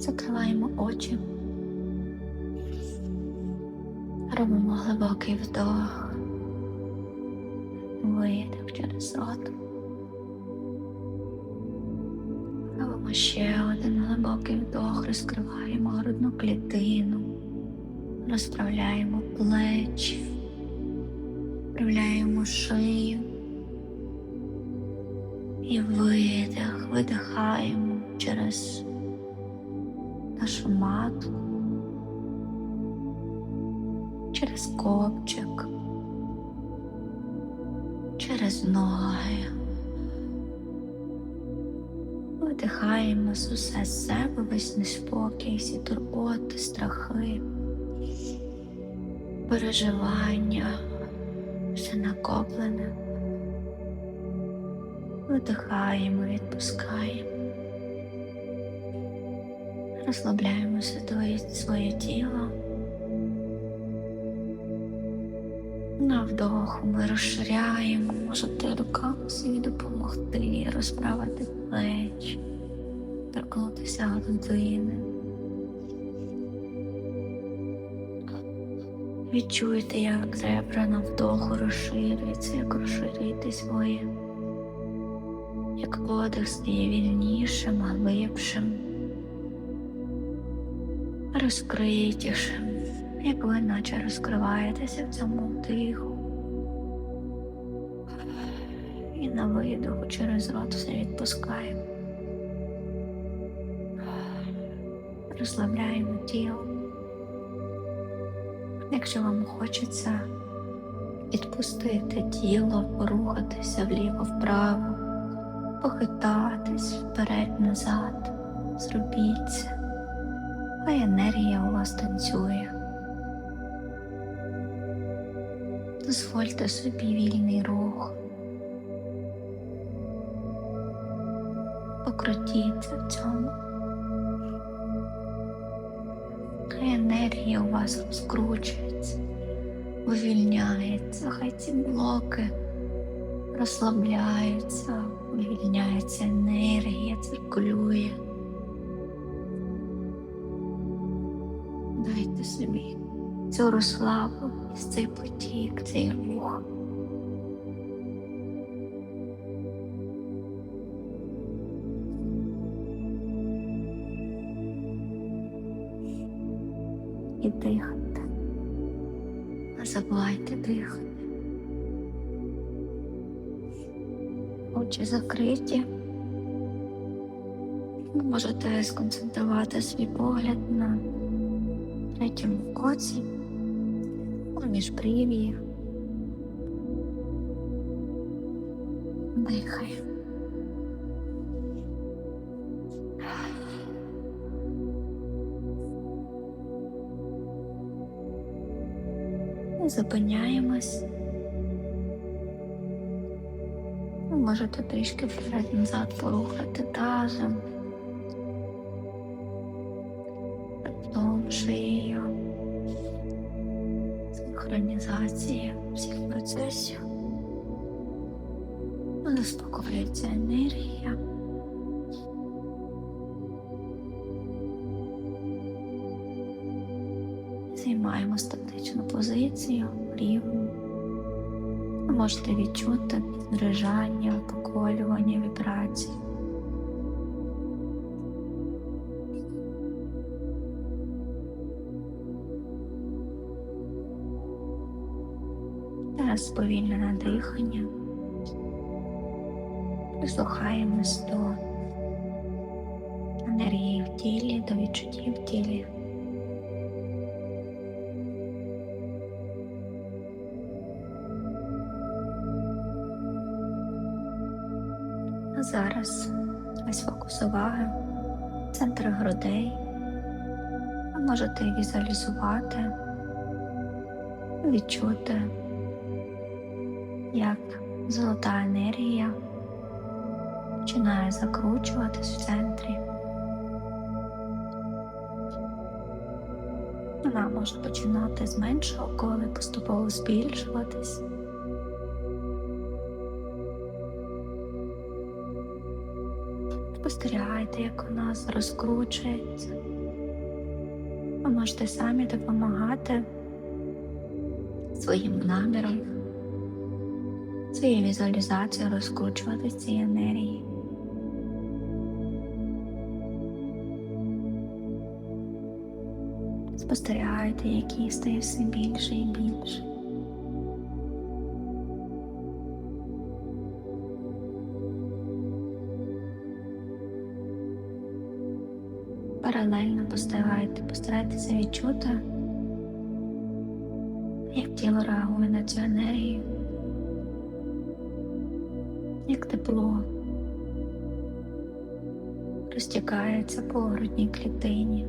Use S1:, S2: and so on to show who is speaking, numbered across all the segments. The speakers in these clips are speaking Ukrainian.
S1: Закриваємо очі. Робимо глибокий вдох. Видих через рот. Робимо ще один глибокий вдох, розкриваємо грудну клітину, розправляємо плечі, вправляємо шию. І видих, видихаємо через нашу матку, через копчик, через ноги. Видихаємо з усе з себе весь неспокій, всі турботи, страхи, переживання, все накоплене. Видихаємо, відпускаємо. Розслабляємо своє, своє тіло. На вдоху ми розширяємо, можете руками собі допомогти, розправити плечі, торкнутися грудини. Відчуйте, як ребра на вдоху розширюються, як розширюєтесь ви, як подих стає вільнішим, глибшим розкритішим, як ви наче розкриваєтеся в цьому диху. І на видоху через рот все відпускаємо. Розслабляємо тіло. Якщо вам хочеться відпустити тіло, порухатися вліво-вправо, похитатись вперед-назад, зробіть це хай енергія у вас танцює. Дозвольте собі вільний рух. Покрутіться в цьому. Хай енергія у вас розкручується, вивільняється, хай ці блоки розслабляються, вивільняється енергія, циркулює. Дайте собі цю розслабленість, цей потік, цей рух. І дихайте. Не забувайте дихати. Очі закриті. Можете сконцентрувати свій погляд на третьому коці, поміж брів'ї. Дихай. Зупиняємось. Можете трішки вперед-назад порухати тазом. Займаємо статичну позицію рівну. Ви можете відчути дрижання, поколювання, вібрації. Зараз сповільнене дихання. Прислухаємось до енергії в тілі, до відчуттів в тілі. А зараз весь фокус уваги, центр грудей. Ви можете візуалізувати, відчути, як золота енергія починає закручуватись в центрі. Вона може починати з меншого кола і поступово збільшуватись. Спостерігайте, як у нас розкручується. Ви можете самі допомагати своїм наміром, своєю візуалізацією розкручувати ці енергії. Спостерігайте, як їх стає все більше і більше. Паралельно постарайте, постарайтеся відчути, як тіло реагує на цю енергію, як тепло розтікається по грудній клітині.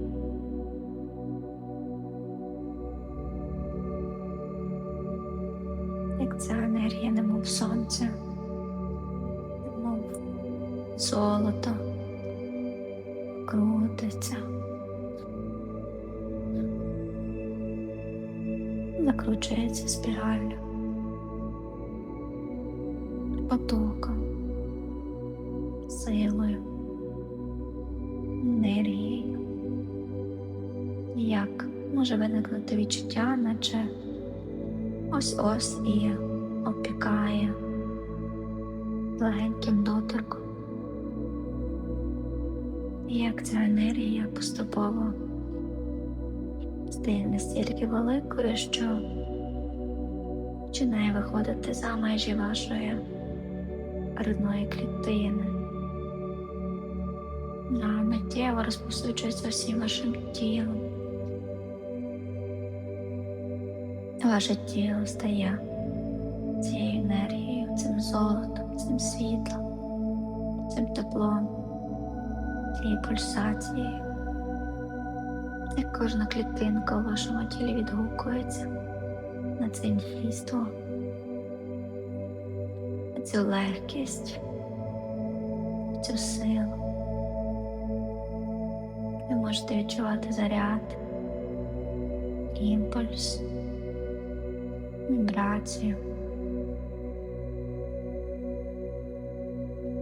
S1: Як ця енергія, немов сонце, немов золото може виникнути відчуття, наче ось-ось і опікає легеньким доторком. І як ця енергія поступово стає настільки великою, що починає виходити за межі вашої грудної клітини. А миттєво розпосуджується всім вашим тілом. Ваше тіло стає цією енергією, цим золотом, цим світлом, цим теплом цією пульсацією, як кожна клітинка у вашому тілі відгукується на це дійство, на цю легкість, цю силу. Ви можете відчувати заряд, імпульс, вібрацію.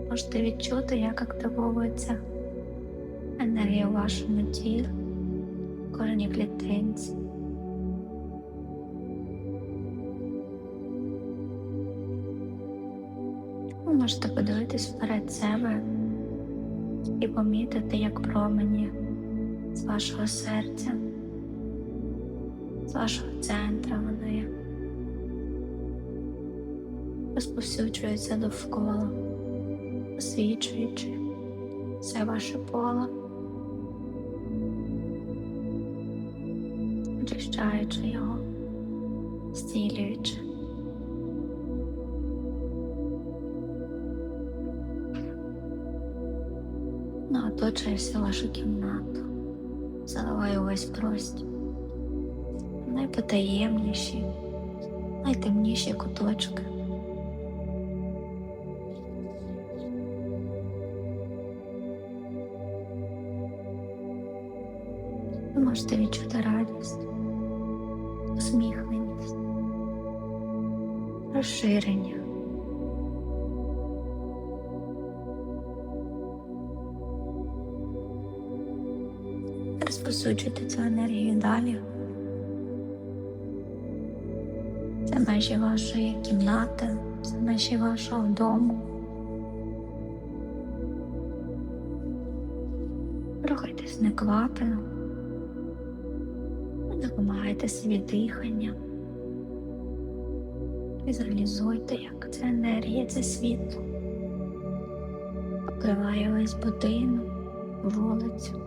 S1: Можете відчути, як активовується енергія у вашому тілі, кожній клітинці. Ви можете подивитись перед себе і помітити, як промені з вашого серця, з вашого центра вони розповсюджуються довкола, освічуючи все ваше поле. очищаючи його, зцілюючи. Ну, оточує всю вашу кімнату, заливає увесь простір. Найпотаємніші, найтемніші куточки. Можете відчути радість усміхненість, розширення. Розпосуджуйте цю енергію далі. Це межі вашої кімнати, це межі вашого дому. Рухайтесь неквапно допомагайте собі дихання. Візуалізуйте, як ця енергія, це світло покриває весь будинок, вулицю.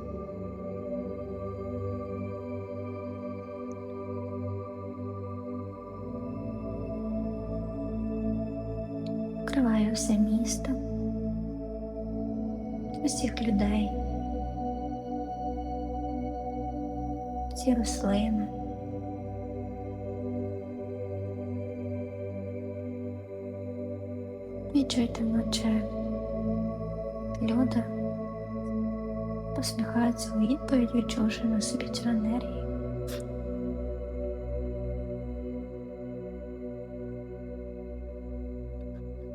S1: Покриває все місто, усіх людей. ці рослини. Відчуйте, наче люди посміхаються у відповідь, відчувши на собі цю енергію.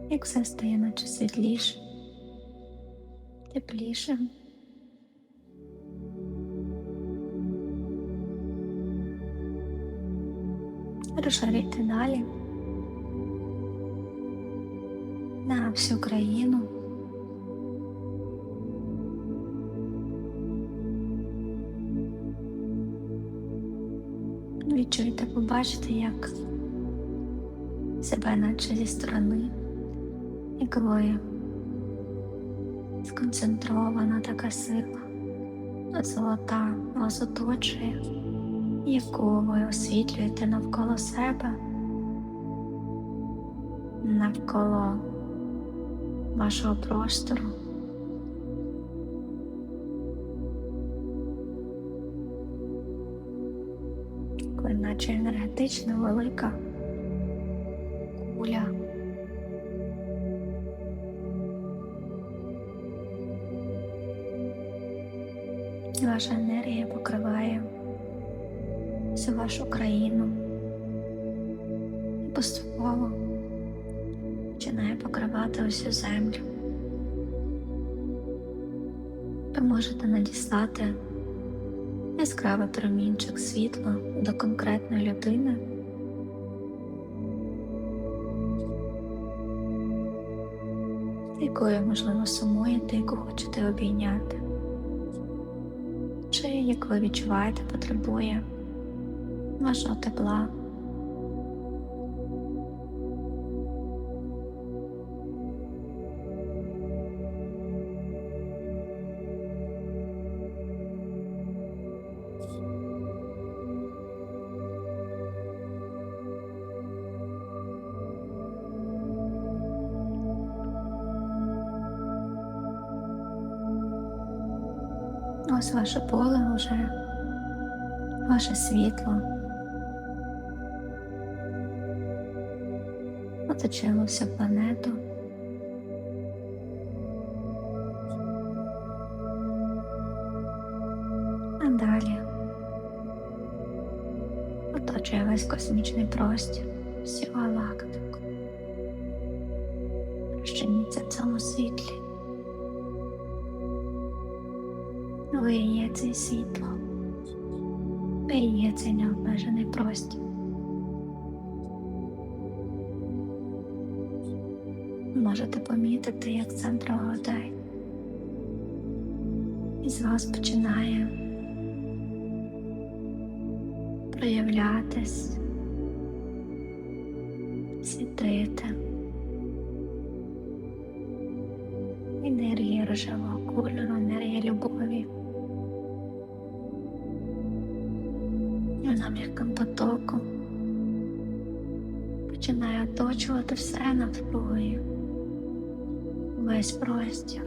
S1: Як все стає наче світліше, теплішим. Розширити далі на всю країну. Відчуйте, побачите, як себе наче зі сторони, якою сконцентрована така сила, золота вас оточує, яку ви освітлюєте навколо себе, навколо вашого простору. Ви наче енергетична велика куля. Ваша енергія покриває всю вашу країну поступово починає покривати усю землю. Ви можете надіслати яскравий промінчик світла до конкретної людини. Якою, можливо, сумуєте, яку хочете обійняти, чи як ви відчуваєте, потребує вашого тепла. Ось ваше поле вже, ваше світло. Оточило всю планету. А далі оточує весь космічний простір, всю Ви це світло, ви є цей необмежений простір. Можете помітити, як центр годей із вас починає проявлятись, світити енергія рожевого кольору, починає оточувати все навкруги, весь простір.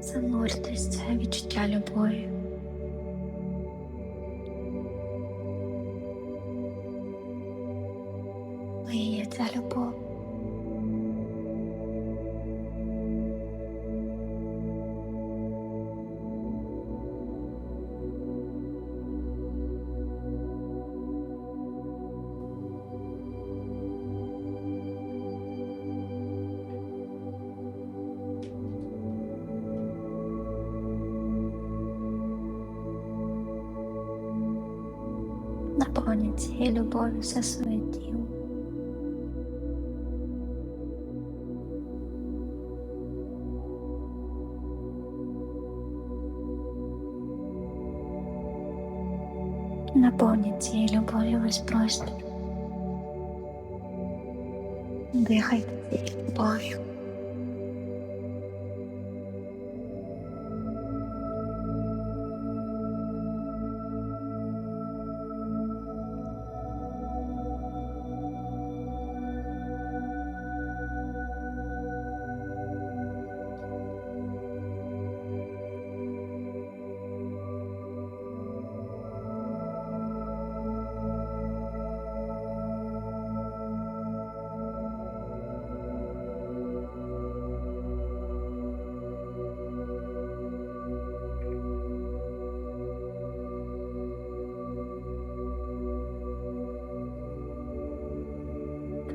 S1: Зануртесь це відчуття любові. Наповніть цією любов'ю все своє тіло. Наповніть цією любов'ю весь простір. Дихайте цією любов'ю.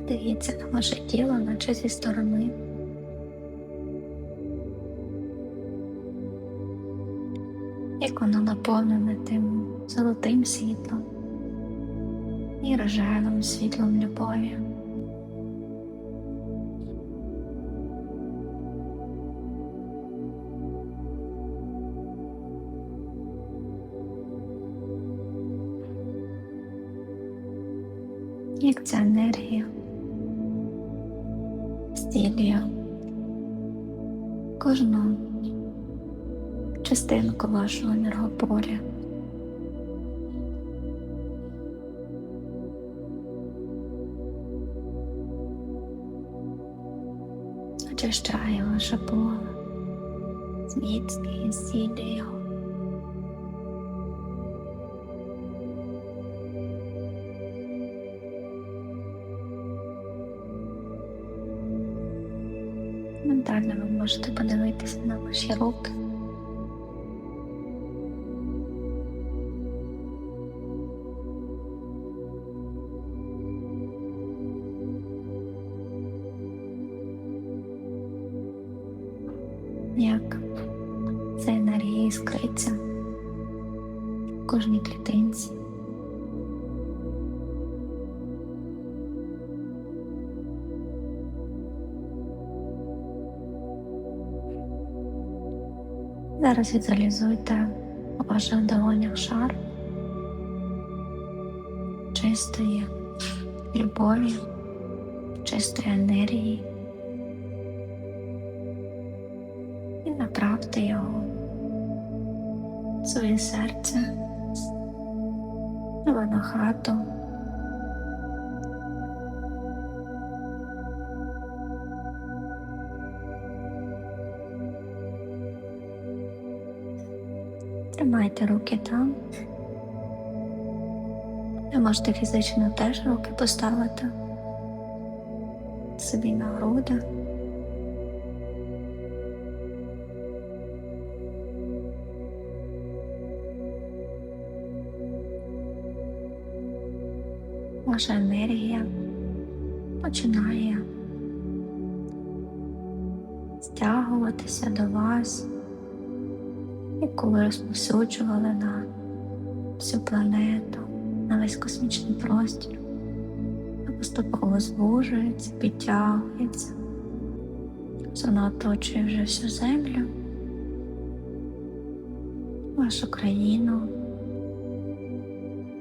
S1: Подивіться на ваше тіло, наче зі сторони. Як воно наповнене тим золотим світлом і рожевим світлом любові. Кожну частинку вашого енергополя. Очищає ваше поле, зміцнює, зцілює його. Можете подивитися на ваші руки. Як ця енергія іскриться в кожній клітинці. Зараз візуалізуйте у ваших долонях шар чистої любові, чистої енергії і направте його в своє серце або на хату. Тримайте руки там. Ви можете фізично теж руки поставити собі на груди. Ваша енергія починає стягуватися до вас яку ви розповсюджували на всю планету, на весь космічний простір, поступово звужується, підтягується. Вона оточує вже всю землю, вашу країну,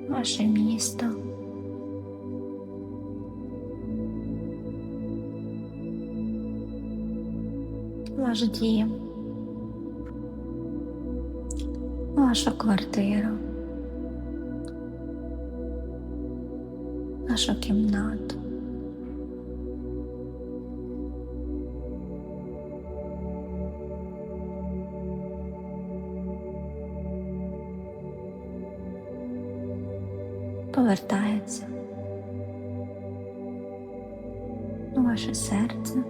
S1: ваше місто. Ваш дім. Вашу квартиру, нашу кімнату. Повертається у ваше серце.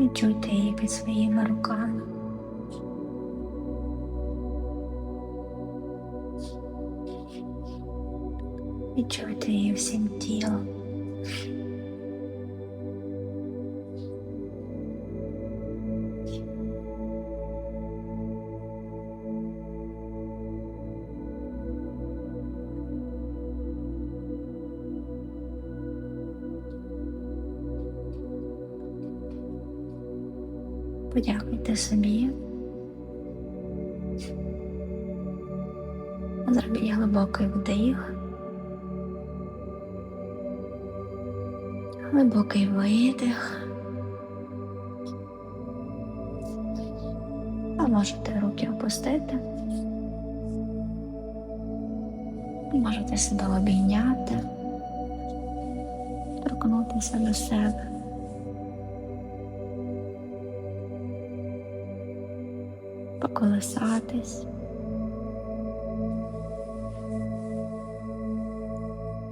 S1: Відчуйте її під своїми руками. Відчуйте її всім тілом. Подякуйте собі. Зробіть глибокий вдих. Глибокий видих. А можете руки опустити. Можете себе обійняти, торкнутися до себе. Поколисатись.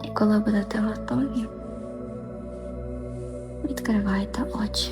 S1: І коли будете готові, відкривайте очі.